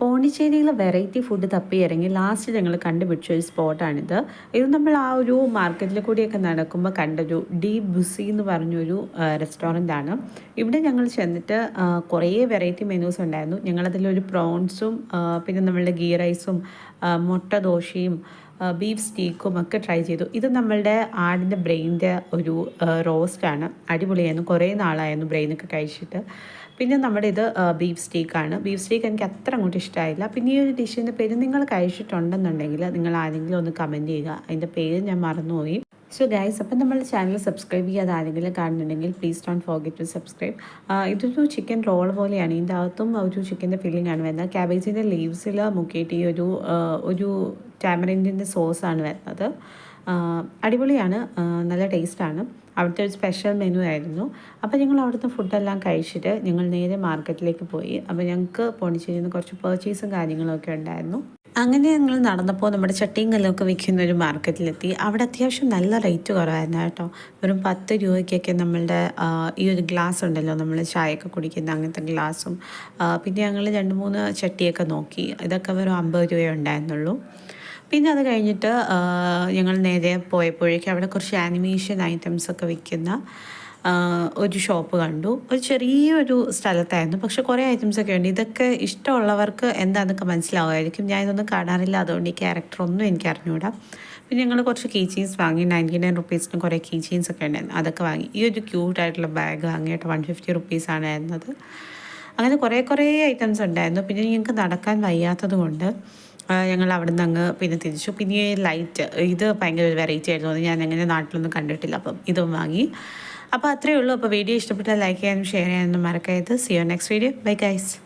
പോണ്ടിച്ചേരിയിലെ variety food തപ്പി ഇറങ്ങി last ഞങ്ങൾ കണ്ടുപിടിച്ച ഒരു സ്പോട്ടാണിത് ഇത് നമ്മൾ ആ ഒരു മാർക്കറ്റിൽ കൂടിയൊക്കെ നടക്കുമ്പോൾ കണ്ടൊരു ഡി ബുസി എന്ന് പറഞ്ഞൊരു ആണ്. ഇവിടെ ഞങ്ങൾ ചെന്നിട്ട് കുറേ വെറൈറ്റി മെനൂസ് ഉണ്ടായിരുന്നു. ഞങ്ങളതിലൊരു പ്രോൺസും പിന്നെ നമ്മളുടെ ഗീ റൈസും മുട്ട ദോശയും ബീഫ് സ്റ്റീക്കും ഒക്കെ ട്രൈ ചെയ്തു. ഇത് നമ്മളുടെ ആടിന്റെ ബ്രെയിനിന്റെ ഒരു റോസ്റ്റാണ് അടിപൊളിയായിരുന്നു. കുറേ നാളായിരുന്നു ബ്രെയിനൊക്കെ കഴിച്ചിട്ട്. പിന്നെ നമ്മുടെ ഇത് ബീഫ് സ്റ്റീക്കാണ് ബീഫ് സ്റ്റീക്ക് എനിക്ക് അത്ര അങ്ങോട്ട് ഇഷ്ടമായില്ല പിന്നെ ഈ ഒരു ഡിഷിന്റെ പേര് നിങ്ങൾ കഴിച്ചിട്ടുണ്ടെന്നുണ്ടെങ്കിൽ നിങ്ങൾ ആരെങ്കിലും ഒന്ന് കമന്റ് ചെയ്യുക. അതിന്റെ പേര് ഞാൻ മറന്നുപോയി. സോ ഗൈസ് അപ്പം നമ്മൾ ചാനൽ സബ്സ്ക്രൈബ് ചെയ്യാതെ ആരെങ്കിലും കാണുന്നുണ്ടെങ്കിൽ please don't forget to subscribe ഇതൊരു ചിക്കൻ റോൾ പോലെയാണ്. ഇതിന്റെ അകത്തും ഒരു ചിക്കന്റെ ഫില്ലിംഗ് ആണ് വരുന്നത്. ക്യാബേജിന്റെ ലീവ്സിൽ മുക്കിയിട്ട് ഈ ഒരു ഒരു ടാമറിന്റെ സോസാണ് വരുന്നത്. അടിപൊളിയാണ്. നല്ല ടേസ്റ്റാണ് അവിടുത്തെ ഒരു സ്പെഷ്യൽ മെനു ആയിരുന്നു. അപ്പോൾ ഞങ്ങൾ അവിടുത്തെ ഫുഡെല്ലാം കഴിച്ചിട്ട് ഞങ്ങൾ നേരെ മാർക്കറ്റിലേക്ക് പോയി. അപ്പോൾ ഞങ്ങൾക്ക് പോണ്ടിച്ചേരിയിൽ കുറച്ച് പർച്ചേസും കാര്യങ്ങളൊക്കെ ഉണ്ടായിരുന്നു. അങ്ങനെ ഞങ്ങൾ നടന്നപ്പോൾ നമ്മുടെ ചട്ടിയും കല്ലൊക്കെ വിൽക്കുന്ന ഒരു മാർക്കറ്റിലെത്തി. അവിടെ അത്യാവശ്യം നല്ല റേറ്റ് കുറവായിരുന്നു കേട്ടോ. വെറും പത്ത് രൂപയ്ക്കൊക്കെ നമ്മളുടെ ഈ ഒരു ഗ്ലാസ് ഉണ്ടല്ലോ നമ്മൾ ചായയൊക്കെ കുടിക്കുന്ന അങ്ങനത്തെ ഗ്ലാസും പിന്നെ ഞങ്ങൾ രണ്ട് മൂന്ന് ചട്ടിയൊക്കെ നോക്കി. ഇതൊക്കെ വെറും അമ്പത് രൂപയേ ഉണ്ടായിരുന്നുള്ളൂ. പിന്നെ അത് കഴിഞ്ഞിട്ട് ഞങ്ങൾ നേരെ പോയപ്പോഴേക്കും അവിടെ കുറച്ച് ആനിമേഷൻ ഐറ്റംസ് ഒക്കെ വിൽക്കുന്ന ഒരു ഷോപ്പ് കണ്ടു. ഒരു ചെറിയൊരു സ്ഥലത്തായിരുന്നു. പക്ഷെ കുറേ ഐറ്റംസ് ഒക്കെ ഉണ്ട്. ഇതൊക്കെ ഇഷ്ടമുള്ളവർക്ക് എന്താണെന്നൊക്കെ മനസ്സിലാവുമായിരിക്കും. ഞാൻ ഇതൊന്നും കാണാറില്ല. അതുകൊണ്ട് ഈ ക്യാരക്ടർ ഒന്നും എനിക്ക് അറിഞ്ഞുകൂടാ പിന്നെ ഞങ്ങൾ കുറച്ച് കീ ചെയിൻസ് വാങ്ങി. നയന്റി നയൻ റുപ്പീസിന് കുറേ കീ ചെയിൻസ് ഒക്കെ ഉണ്ടായിരുന്നു. അതൊക്കെ വാങ്ങി. ഈ ഒരു ക്യൂട്ടായിട്ടുള്ള ബാഗ് വാങ്ങിയിട്ട് വൺ ഫിഫ്റ്റി റുപ്പീസാണ് ആയിരുന്നത്. അങ്ങനെ കുറേ കുറേ ഐറ്റംസ് ഉണ്ടായിരുന്നു. പിന്നെ ഞങ്ങൾക്ക് നടക്കാൻ വയ്യാത്തത് കൊണ്ട് ഞങ്ങൾ അവിടെ നിന്ന് അങ്ങ് പിന്നെ തിരിച്ചു. പിന്നെ ലൈറ്റ് ഇത് ഭയങ്കര ഒരു വെറൈറ്റി ആയിരുന്നു. അത് ഞാൻ അങ്ങനെ നാട്ടിലൊന്നും കണ്ടിട്ടില്ല. അപ്പം ഇതും വാങ്ങി. അപ്പോൾ അത്രയേ ഉള്ളൂ. അപ്പോൾ വീഡിയോ ഇഷ്ടപ്പെട്ടാൽ ലൈക്ക് ചെയ്യാനും ഷെയർ ചെയ്യാനും മറക്കരുത്. See you next video bye guys